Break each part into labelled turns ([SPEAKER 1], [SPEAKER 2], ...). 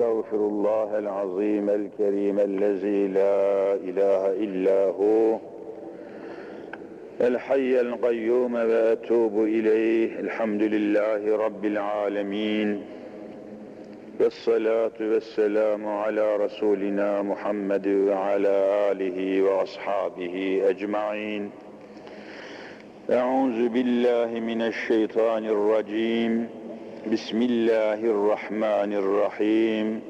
[SPEAKER 1] أستغفر الله العظيم الكريم الذي لا إله إلا هو الحي القيوم وأتوب إليه الحمد لله رب العالمين والصلاة والسلام على رسولنا محمد وعلى آله وأصحابه أجمعين. أعوذ بالله من الشيطان الرجيم. بسم الله الرحمن الرحيم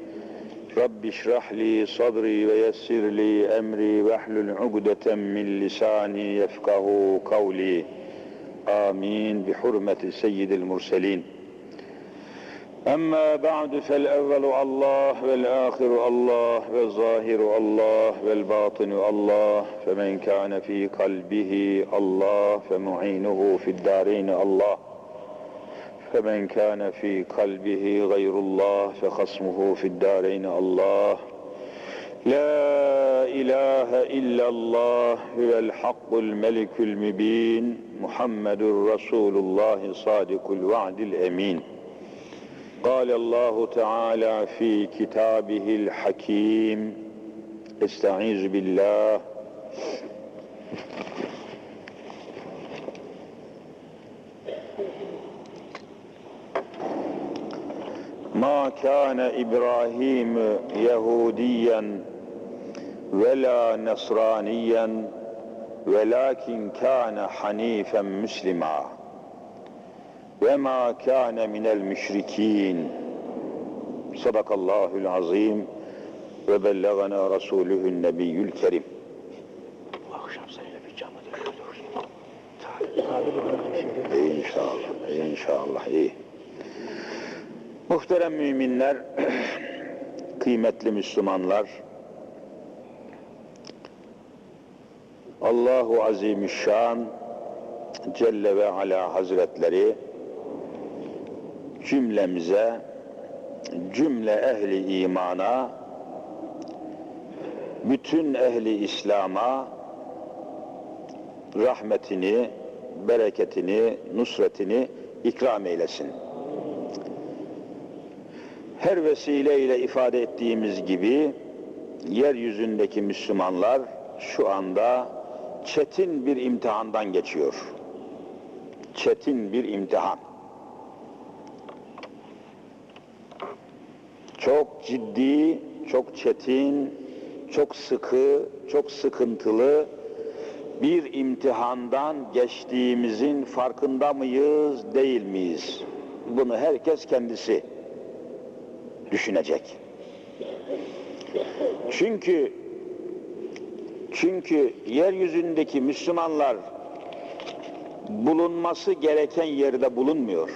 [SPEAKER 1] رب اشرح لي صدري ويسر لي أمري واحلل عقدة من لساني يفقه قولي آمين بحرمة سيد المرسلين أما بعد فالأول الله والآخر الله والظاهر الله والباطن الله فمن كان في قلبه الله فمعينه في الدارين الله فمن كان في قلبه غير الله فخصمه في الدارين الله. لا إله إلا الله هو الحق الملك المبين محمد رسول الله صادق الوعد الأمين. قال الله تعالى في كتابه الحكيم استعيذ بالله. ما كان إبراهيم يهوديا ولا نصرانيا ولكن كان حنيفا مسلما وما كان من المشركين صدق الله العظيم وبلغنا رسوله النبي الكريم
[SPEAKER 2] seninle bir camide görüşürüz.
[SPEAKER 1] İnşallah, inşallah iyi. Muhterem müminler, kıymetli Müslümanlar, Allahu Azimüşşan Celle ve Ala Hazretleri cümlemize, cümle ehli imana, bütün ehli İslam'a rahmetini, bereketini, nusretini ikram eylesin. Her vesileyle ifade ettiğimiz gibi yeryüzündeki Müslümanlar şu anda çetin bir imtihandan geçiyor. Çetin bir imtihan. Çok ciddi, çok çetin, çok sıkı, çok sıkıntılı bir imtihandan geçtiğimizin farkında mıyız, değil miyiz? Bunu herkes kendisi düşünecek. Çünkü çünkü yeryüzündeki Müslümanlar bulunması gereken yerde bulunmuyor.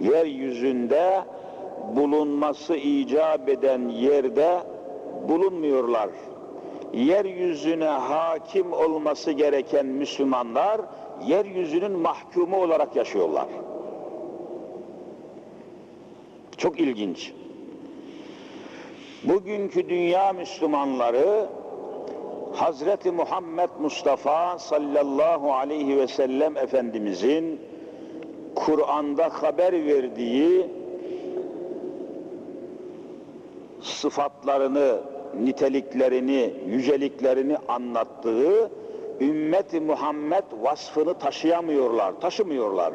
[SPEAKER 1] Yeryüzünde bulunması icap eden yerde bulunmuyorlar. Yeryüzüne hakim olması gereken Müslümanlar yeryüzünün mahkumu olarak yaşıyorlar. Çok ilginç. Bugünkü dünya Müslümanları Hazreti Muhammed Mustafa sallallahu aleyhi ve sellem Efendimizin Kur'an'da haber verdiği sıfatlarını, niteliklerini, yüceliklerini anlattığı ümmeti Muhammed vasfını taşıyamıyorlar, taşımıyorlar.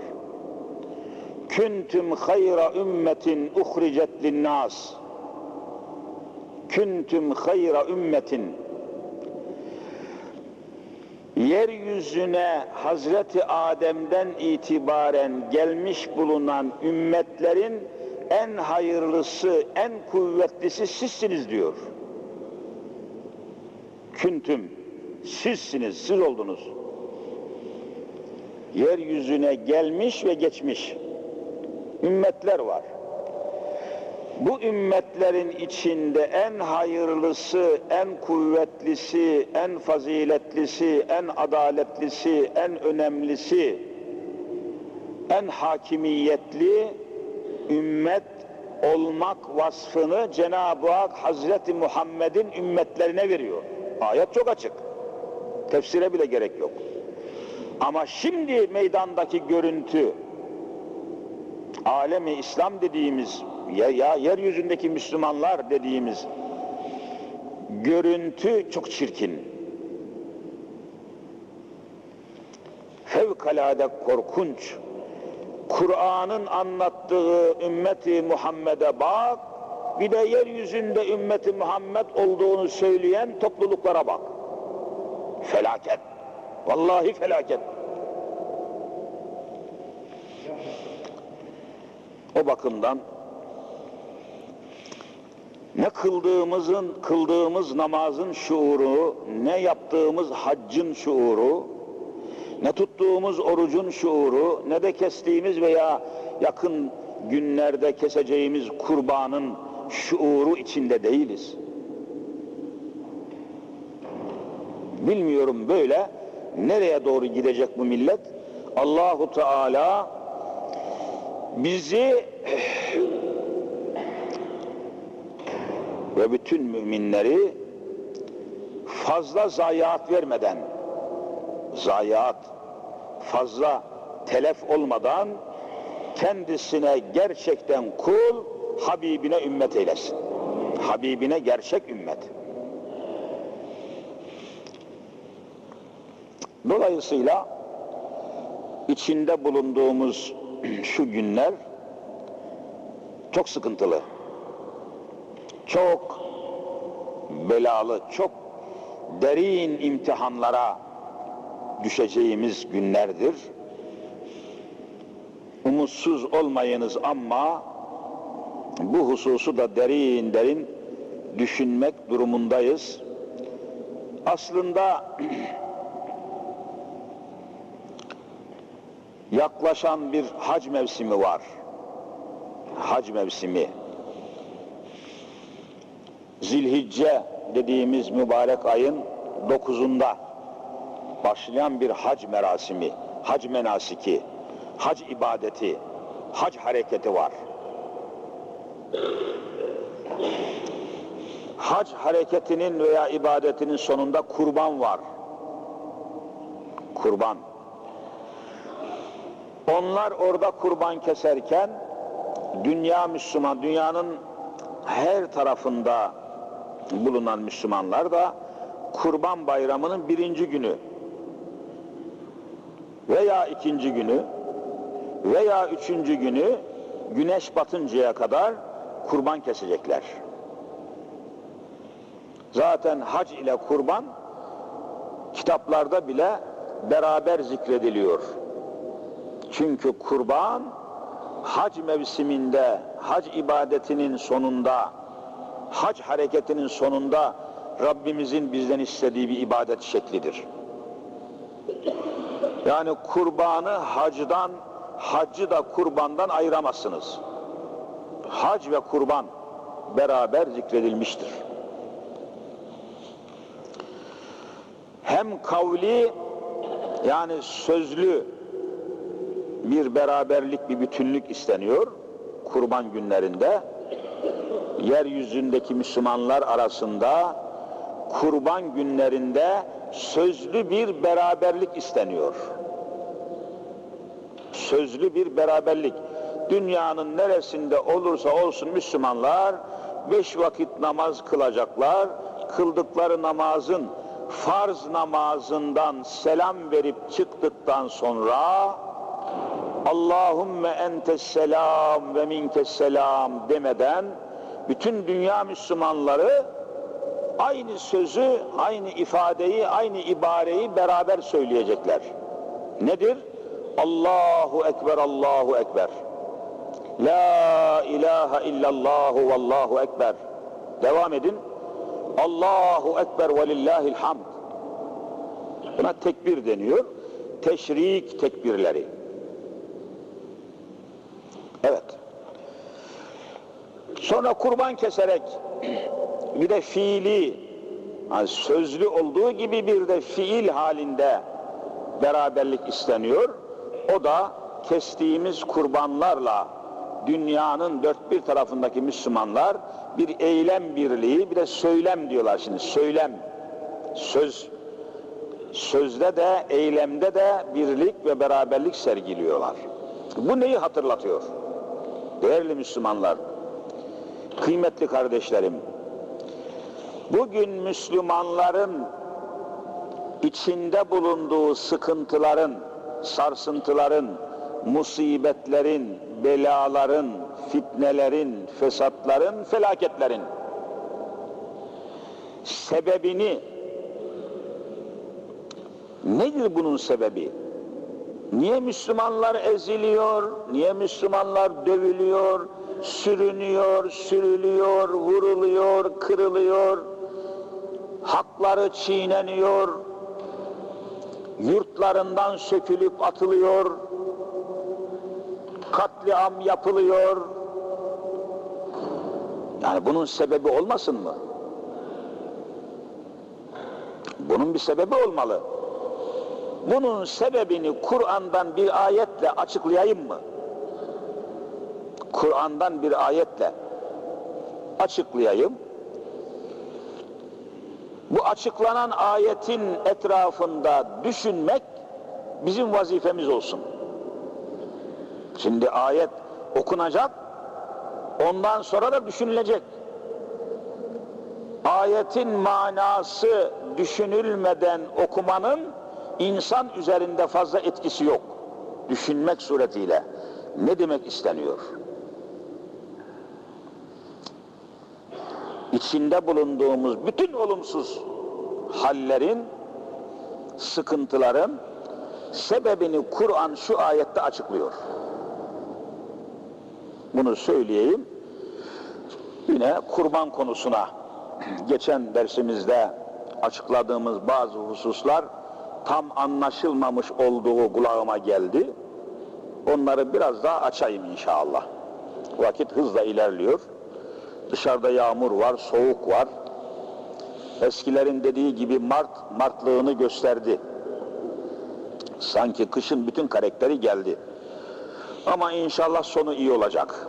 [SPEAKER 1] Küntüm hayra ümmetin uhricet linnas. Küntüm hayra ümmetin. Yeryüzüne Hazreti Adem'den itibaren gelmiş bulunan ümmetlerin en hayırlısı, en kuvvetlisi sizsiniz diyor. Küntüm, sizsiniz, siz oldunuz. Yeryüzüne gelmiş ve geçmiş ümmetler var. Bu ümmetlerin içinde en hayırlısı, en kuvvetlisi, en faziletlisi, en adaletlisi, en önemlisi, en hakimiyetli ümmet olmak vasfını Cenab-ı Hak Hazreti Muhammed'in ümmetlerine veriyor. Ayet çok açık. Tefsire bile gerek yok. Ama şimdi meydandaki görüntü alemi İslam dediğimiz ya, ya yeryüzündeki Müslümanlar dediğimiz görüntü çok çirkin. Fevkalade korkunç. Kur'an'ın anlattığı ümmeti Muhammed'e bak, bir de yeryüzünde ümmeti Muhammed olduğunu söyleyen topluluklara bak. Felaket. Vallahi felaket. O bakımdan ne kıldığımızın, kıldığımız namazın şuuru, ne yaptığımız haccın şuuru, ne tuttuğumuz orucun şuuru, ne de kestiğimiz veya yakın günlerde keseceğimiz kurbanın şuuru içinde değiliz. Bilmiyorum böyle nereye doğru gidecek bu millet? Allahu Teala bizi ve bütün müminleri fazla zayiat vermeden zayiat fazla telef olmadan kendisine gerçekten kul Habibine ümmet eylesin. Habibine gerçek ümmet. Dolayısıyla içinde bulunduğumuz şu günler çok sıkıntılı. Çok belalı, çok derin imtihanlara düşeceğimiz günlerdir. Umutsuz olmayınız ama bu hususu da derin derin düşünmek durumundayız. Aslında yaklaşan bir hac mevsimi var. Hac mevsimi. Zilhicce dediğimiz mübarek ayın dokuzunda başlayan bir hac merasimi, hac menasiki, hac ibadeti, hac hareketi var. Hac hareketinin veya ibadetinin sonunda kurban var. Kurban. Onlar orada kurban keserken dünya Müslüman, dünyanın her tarafında bulunan Müslümanlar da kurban bayramının birinci günü veya ikinci günü veya üçüncü günü güneş batıncaya kadar kurban kesecekler. Zaten hac ile kurban kitaplarda bile beraber zikrediliyor. Çünkü kurban hac mevsiminde, hac ibadetinin sonunda, hac hareketinin sonunda Rabbimizin bizden istediği bir ibadet şeklidir. Yani kurbanı hacdan, hacı da kurbandan ayıramazsınız. Hac ve kurban beraber zikredilmiştir. Hem kavli yani sözlü bir beraberlik, bir bütünlük isteniyor kurban günlerinde. Yeryüzündeki Müslümanlar arasında kurban günlerinde sözlü bir beraberlik isteniyor. Sözlü bir beraberlik. Dünyanın neresinde olursa olsun Müslümanlar beş vakit namaz kılacaklar. Kıldıkları namazın farz namazından selam verip çıktıktan sonra Allahümme entes selam ve minkes selam demeden bütün dünya Müslümanları aynı sözü, aynı ifadeyi, aynı ibareyi beraber söyleyecekler. Nedir? Allahu Ekber, Allahu Ekber. La ilahe illallahu vallahu ekber. Devam edin. Allahu Ekber ve lillahil. Buna tekbir deniyor. Teşrik tekbirleri. Sonra kurban keserek bir de fiili yani sözlü olduğu gibi bir de fiil halinde beraberlik isteniyor. O da kestiğimiz kurbanlarla dünyanın dört bir tarafındaki Müslümanlar bir eylem birliği bir de söylem diyorlar şimdi söylem söz sözde de eylemde de birlik ve beraberlik sergiliyorlar. Bu neyi hatırlatıyor? Değerli Müslümanlar Kıymetli kardeşlerim, bugün Müslümanların içinde bulunduğu sıkıntıların, sarsıntıların, musibetlerin, belaların, fitnelerin, fesatların, felaketlerin sebebini nedir bunun sebebi? Niye Müslümanlar eziliyor? Niye Müslümanlar dövülüyor, sürünüyor, sürülüyor, vuruluyor, kırılıyor? Hakları çiğneniyor, yurtlarından sökülüp atılıyor, katliam yapılıyor. Yani bunun sebebi olmasın mı? Bunun bir sebebi olmalı. Bunun sebebini Kur'an'dan bir ayetle açıklayayım mı? Kur'an'dan bir ayetle açıklayayım. Bu açıklanan ayetin etrafında düşünmek bizim vazifemiz olsun. Şimdi ayet okunacak, ondan sonra da düşünülecek. Ayetin manası düşünülmeden okumanın insan üzerinde fazla etkisi yok. Düşünmek suretiyle. Ne demek isteniyor? İçinde bulunduğumuz bütün olumsuz hallerin, sıkıntıların sebebini Kur'an şu ayette açıklıyor. Bunu söyleyeyim. Yine kurban konusuna geçen dersimizde açıkladığımız bazı hususlar tam anlaşılmamış olduğu kulağıma geldi. Onları biraz daha açayım inşallah. Vakit hızla ilerliyor. Dışarıda yağmur var, soğuk var. Eskilerin dediği gibi Mart, Martlığını gösterdi. Sanki kışın bütün karakteri geldi. Ama inşallah sonu iyi olacak.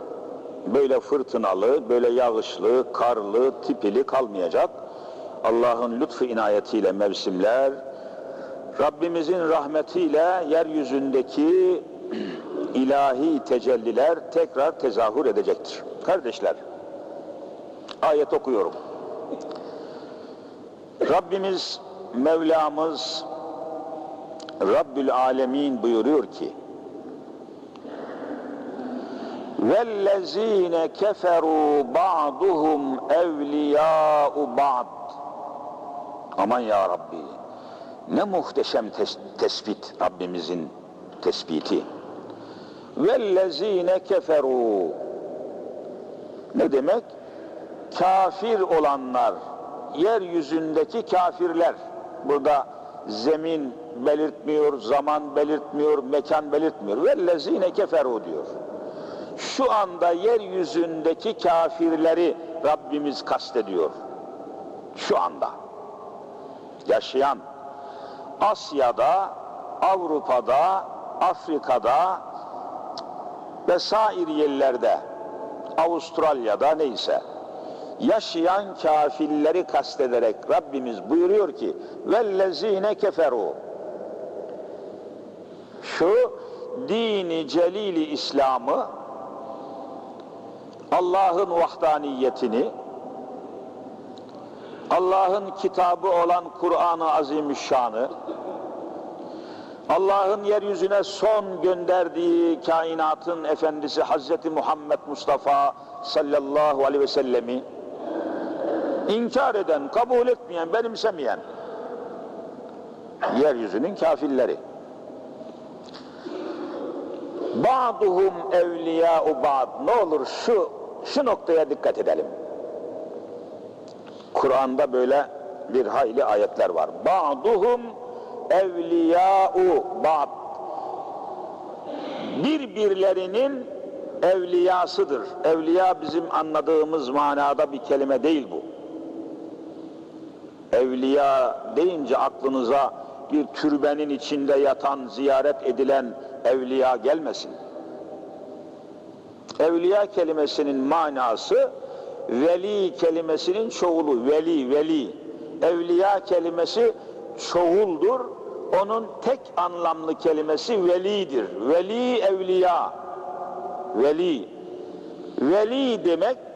[SPEAKER 1] Böyle fırtınalı, böyle yağışlı, karlı, tipili kalmayacak. Allah'ın lütfu inayetiyle mevsimler, Rabbimizin rahmetiyle yeryüzündeki ilahi tecelliler tekrar tezahür edecektir. Kardeşler, ayet okuyorum. Rabbimiz, Mevlamız, Rabbül Alemin buyuruyor ki, وَالَّذ۪ينَ كَفَرُوا بَعْضُهُمْ اَوْلِيَاءُ بَعْضٍ Aman ya Rabbi, ne muhteşem tes tespit Rabbimizin tespiti. وَالَّذ۪ينَ كَفَرُوا Ne demek? kafir olanlar, yeryüzündeki kafirler, burada zemin belirtmiyor, zaman belirtmiyor, mekan belirtmiyor. Vellezine keferu diyor. Şu anda yeryüzündeki kafirleri Rabbimiz kastediyor. Şu anda. Yaşayan Asya'da, Avrupa'da, Afrika'da ve sair yerlerde, Avustralya'da neyse yaşayan kafirleri kastederek Rabbimiz buyuruyor ki vellezine keferu. Şu dini celili İslam'ı Allah'ın vahdaniyetini Allah'ın kitabı olan Kur'an-ı Azimüşşan'ı Allah'ın yeryüzüne son gönderdiği kainatın efendisi Hazreti Muhammed Mustafa sallallahu aleyhi ve sellemi inkar eden, kabul etmeyen, benimsemeyen yeryüzünün kafirleri. Ba'duhum evliya'u ba'd. Ne olur şu şu noktaya dikkat edelim. Kur'an'da böyle bir hayli ayetler var. Ba'duhum evliya'u ba'd. Birbirlerinin evliyasıdır. Evliya bizim anladığımız manada bir kelime değil bu. Evliya deyince aklınıza bir türbenin içinde yatan, ziyaret edilen evliya gelmesin. Evliya kelimesinin manası veli kelimesinin çoğulu, veli, veli. Evliya kelimesi çoğuldur. Onun tek anlamlı kelimesi velidir. Veli evliya. Veli. Veli demek